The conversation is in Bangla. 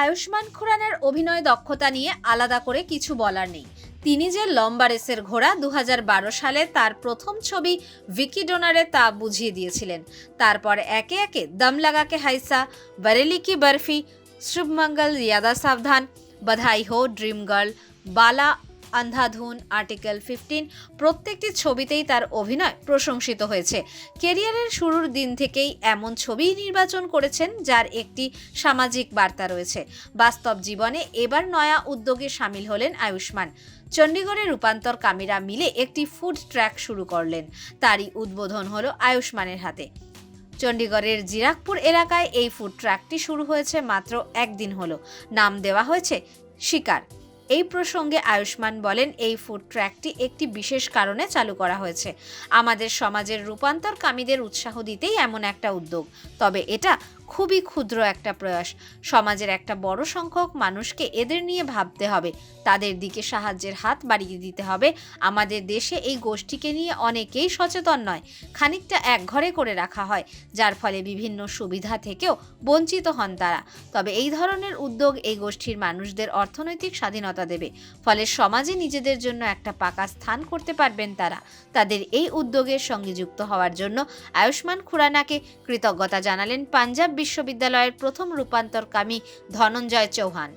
আয়ুষ্মান খুরানের অভিনয় দক্ষতা নিয়ে আলাদা করে কিছু বলার নেই। তিনি যে লম্বা রেসের ঘোড়া দু হাজার বারো সালে তার প্রথম ছবি ভিকি ডোনারে তা বুঝিয়ে দিয়েছিলেন। তারপর একে একে দম লাগাকে হাইসা, বরেলি কি বরফি, শুভমঙ্গল, রিয়াদা সাবধান, বধাই হো, ড্রিম গার্ল, বালা আন্ধাধুন আর্টিকেল ফিফটিন প্রত্যেকটি ছবিতেই তার অভিনয় প্রশংসিত হয়েছে। কেরিয়ারের শুরুর দিন থেকেই এমন ছবিই নির্বাচন করেছেন, যার একটি সামাজিক বার্তা রয়েছে। বাস্তব জীবনে এবার নয়া উদ্যোগে সামিল হলেন আয়ুষ্মান। চণ্ডীগড়ে রূপান্তর কামিরা মিলে একটি ফুড ট্র্যাক শুরু করলেন। তারই উদ্বোধন হলো আয়ুষ্মানের হাতে। চণ্ডীগড়ের জিরাকপুর এলাকায় এই ফুড ট্র্যাকটি শুরু হয়েছে মাত্র একদিন হলো। নাম দেওয়া হয়েছে শিকার। এই প্রসঙ্গে আয়ুষ্মান বলেন, এই ফুড ট্র্যাকটি একটি বিশেষ কারণে চালু করা হয়েছে। আমাদের সমাজের রূপান্তরকামীদের উৎসাহ দিতেই এমন একটা উদ্যোগ। তবে এটা খুবই ক্ষুদ্র একটা প্রয়াস। সমাজের একটা বড় সংখ্যক মানুষকে এদের নিয়ে ভাবতে হবে। তাদের দিকে সাহায্যের হাত বাড়িয়ে দিতে হবে। আমাদের দেশে এই গোষ্ঠীকে নিয়ে অনেকেই সচেতন নয়। খানিকটা একঘরে করে রাখা হয়, যার ফলে বিভিন্ন সুবিধা থেকেও বঞ্চিত হন তারা। তবে এই ধরনের উদ্যোগ এই গোষ্ঠীর মানুষদের অর্থনৈতিক স্বাধীনতা দেবে। ফলে সমাজে নিজেদের জন্য একটা পাকা স্থান করতে পারবেন তারা। তাদের এই উদ্যোগের সঙ্গে যুক্ত হওয়ার জন্য আয়ুষ্মান খুরানাকে কৃতজ্ঞতা জানালেন পাঞ্জাব বিশ্ববিদ্যালয়ের প্রথম রূপান্তরকামী ধনঞ্জয় চৌহান।